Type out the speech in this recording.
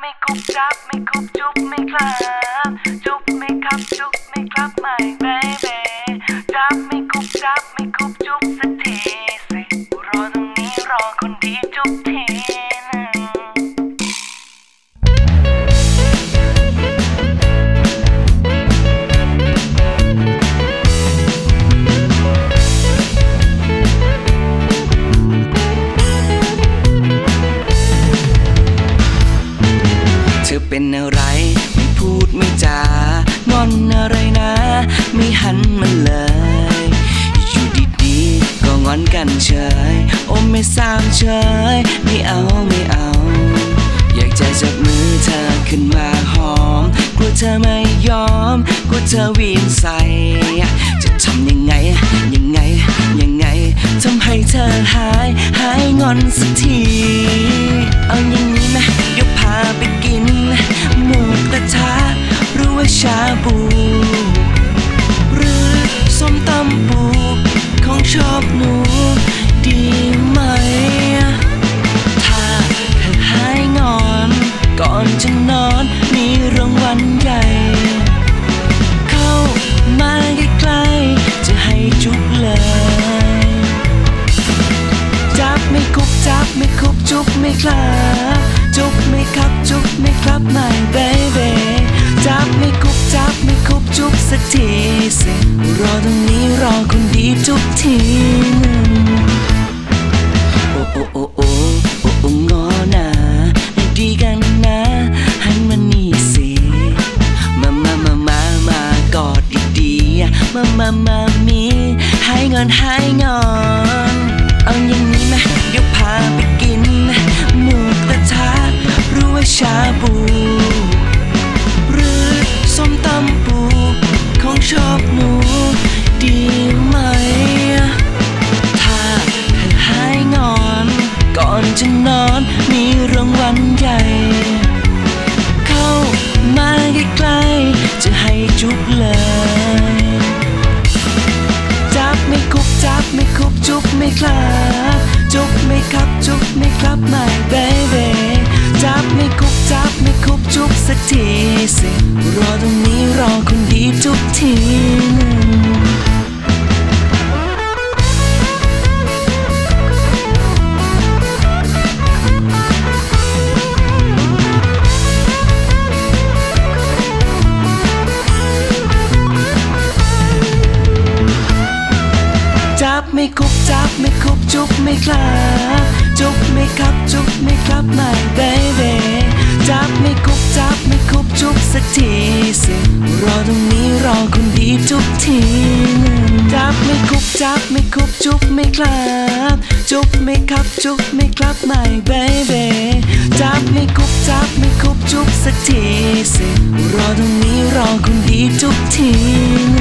ไม่คุบจับไม่คุบจุ๊บไม่ครับ จุ๊บไม่ครับจุ๊บไม่ครับไม่เบบีจับไม่คุบจับไม่คุบจุ๊บ เป็นอะไร ไม่พูดไม่จางอนอะไรนะ ไม่หันมาเลย อยู่ดีๆ ก็งอนกันเฉย โอ้ไม่สามเฉย ไม่เอาไม่เอา อยากจะจับมือเธอขึ้นมาหอม กลัวเธอไม่ยอม กลัวเธอวีนใส่จะทำยังไง ยังไง ยังไง ทำให้เธอหาย หายงอนสักที ชาบู หรือส้มตำปูของชอบหนูดีไหม ถ้าเธอหายงอน ก่อนจะนอนมีรางวัลใหญ่ เข้ามาใกล้ๆจะให้จุบเลย จับไม่คุบจับไม่คุบจุบไม่ครับจุบไม่ครับจุบไม่ครับไม่เบ รอตรงนี้รอคนดีทุกทีหนึ่งโอ้โอ้โอ้โอ้โอ้โอ้งอนะดีกันนะหันมานี่สิมามามามามากอดดีๆมามามามีให้เงินให้เงินเอาอย่างนี้ อนจะนอนมีรางวัลใหญ่ เข้ามาใกล้ๆจะให้จุบเลย จับไม่คุบจับไม่คุบจุบไม่ครับจุบไม่ครับจุบไม่ครับไม่เบบีจับไม่คุบจับไม่คุบจุบสักทีสิรอตรงนี้รอคนดีจุบทีนึง ไม่คุบจับไม่คุบจุบไม่ครับจุบไม่ครับจุบไม่ครับไม่เบบีจับไม่คุบจับไม่คุบจุบสักทีสิรอตรงนี้รอคนดีจุบทีนจับไม่คุบจับไม่คุบจุบไม่ครับ จุบไม่ครับจุบไม่ครับไม่เบบีจับไม่คุบจับไม่คุบจุบสักทีสิรอตรงนี้รอคนดีจุบที